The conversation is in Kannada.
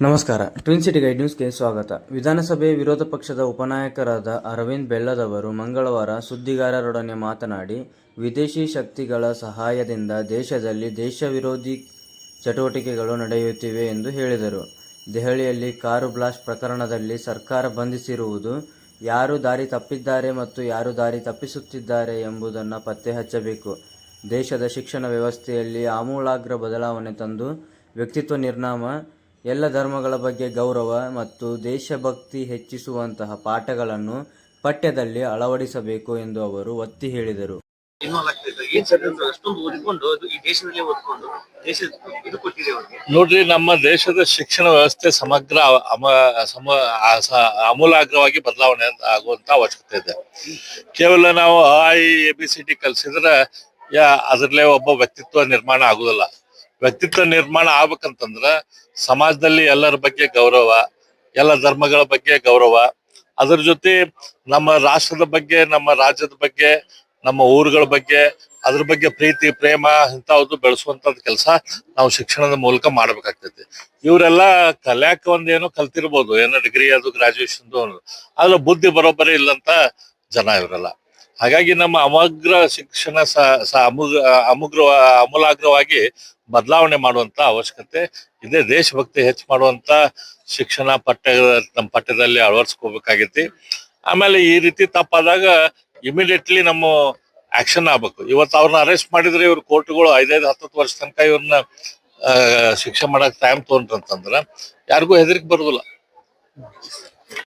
ನಮಸ್ಕಾರ. ಟ್ವಿನ್ ಸಿಟಿ ಗೈಡ್ ನ್ಯೂಸ್ಗೆ ಸ್ವಾಗತ. ವಿಧಾನಸಭೆ ವಿರೋಧ ಪಕ್ಷದ ಉಪನಾಯಕರಾದ ಅರವಿಂದ್ ಬೆಳ್ಳದವರು ಮಂಗಳವಾರ ಸುದ್ದಿಗಾರರೊಡನೆ ಮಾತನಾಡಿ, ವಿದೇಶಿ ಶಕ್ತಿಗಳ ಸಹಾಯದಿಂದ ದೇಶದಲ್ಲಿ ದೇಶ ವಿರೋಧಿ ಚಟುವಟಿಕೆಗಳು ನಡೆಯುತ್ತಿವೆ ಎಂದು ಹೇಳಿದರು. ದೆಹಲಿಯಲ್ಲಿ ಕಾರು ಬ್ಲಾಸ್ಟ್ ಪ್ರಕರಣದಲ್ಲಿ ಸರ್ಕಾರ ಬಂಧಿಸಿರುವುದು ಯಾರು ದಾರಿ ತಪ್ಪಿದ್ದಾರೆ ಮತ್ತು ಯಾರು ದಾರಿ ತಪ್ಪಿಸುತ್ತಿದ್ದಾರೆ ಎಂಬುದನ್ನು ಪತ್ತೆ ಹಚ್ಚಬೇಕು. ದೇಶದ ಶಿಕ್ಷಣ ವ್ಯವಸ್ಥೆಯಲ್ಲಿ ಆಮೂಲಾಗ್ರ ಬದಲಾವಣೆ ತಂದು ವ್ಯಕ್ತಿತ್ವ ನಿರ್ನಾಮ ಎಲ್ಲ ಧರ್ಮಗಳ ಬಗ್ಗೆ ಗೌರವ ಮತ್ತು ದೇಶಭಕ್ತಿ ಹೆಚ್ಚಿಸುವಂತಹ ಪಾಠಗಳನ್ನು ಪಠ್ಯದಲ್ಲಿ ಅಳವಡಿಸಬೇಕು ಎಂದು ಅವರು ಒತ್ತಿ ಹೇಳಿದರು. ನೋಡ್ರಿ ನಮ್ಮ ದೇಶದ ಶಿಕ್ಷಣ ವ್ಯವಸ್ಥೆ ಸಮಗ್ರ ಆಮೂಲಾಗ್ರವಾಗಿ ಬದಲಾವಣೆ ಆಗುವಂತ ಅವಶ್ಯಕತೆ ಇದೆ. ಕೇವಲ ನಾವು I A B C D ಕಲ್ಸಿದ್ರೆ ಯಾ ಅದ್ರಲ್ಲೇ ಒಬ್ಬ ವ್ಯಕ್ತಿತ್ವ ನಿರ್ಮಾಣ ಆಗುದಿಲ್ಲ ವ್ಯಕ್ತಿತ್ವ ನಿರ್ಮಾಣ ಆಗ್ಬೇಕಂತಂದ್ರ ಸಮಾಜದಲ್ಲಿ ಎಲ್ಲರ ಬಗ್ಗೆ ಗೌರವ, ಎಲ್ಲ ಧರ್ಮಗಳ ಬಗ್ಗೆ ಗೌರವ, ಅದರ ಜೊತೆ ನಮ್ಮ ರಾಷ್ಟ್ರದ ಬಗ್ಗೆ, ನಮ್ಮ ರಾಜ್ಯದ ಬಗ್ಗೆ, ನಮ್ಮ ಊರುಗಳ ಬಗ್ಗೆ, ಅದ್ರ ಬಗ್ಗೆ ಪ್ರೀತಿ, ಪ್ರೇಮ ಇಂಥವ್ದು ಬೆಳೆಸುವಂತದ್ ಕೆಲಸ ನಾವು ಶಿಕ್ಷಣದ ಮೂಲಕ ಮಾಡ್ಬೇಕಾಗ್ತೈತಿ. ಇವರೆಲ್ಲ ಕಲ್ಯಾಕ ಒಂದೇನೋ ಕಲ್ತಿರ್ಬೋದು, ಏನೋ ಡಿಗ್ರಿ ಅದು ಗ್ರಾಜುಯೇಷನ್ ಆದ್ರೆ ಬುದ್ಧಿ ಬರೋಬ್ಬರಿ ಇಲ್ಲಂತ ಜನ ಇವರೆಲ್ಲ. ಹಾಗಾಗಿ ನಮ್ಮ ಅಮಗ್ರ ಶಿಕ್ಷಣ ಸ, ಸ- ಅಮುಗ್ ಅಮುಗ್ರ ಅಮೂಲಾಗ್ರವಾಗಿ ಬದಲಾವಣೆ ಮಾಡುವಂತ ಅವಶ್ಯಕತೆ ಇದೆ. ದೇಶಭಕ್ತಿ ಹೆಚ್ಚು ಮಾಡುವಂತ ಶಿಕ್ಷಣ ಪಠ್ಯ, ನಮ್ಮ ಪಠ್ಯದಲ್ಲಿ ಅಳವಡಿಸ್ಕೋಬೇಕಾಗೈತಿ. ಆಮೇಲೆ ಈ ರೀತಿ ತಪ್ಪಾದಾಗ ಇಮಿಡಿಯೇಟ್ಲಿ ನಮ್ಮ ಆಕ್ಷನ್ ಆಗ್ಬೇಕು. ಇವತ್ತು ಅವ್ರನ್ನ ಅರೆಸ್ಟ್ ಮಾಡಿದ್ರೆ ಇವ್ರ ಕೋರ್ಟ್ಗಳು ಐದೈದು, ಹತ್ತತ್ತು ವರ್ಷ ತನಕ ಇವ್ರನ್ನ ಶಿಕ್ಷೆ ಮಾಡಕ್ ಟೈಮ್ ತಗೊಂಡ್ರಂತಂದ್ರ ಯಾರಿಗೂ ಹೆದರಿಕೆ ಬರುದಿಲ್ಲ.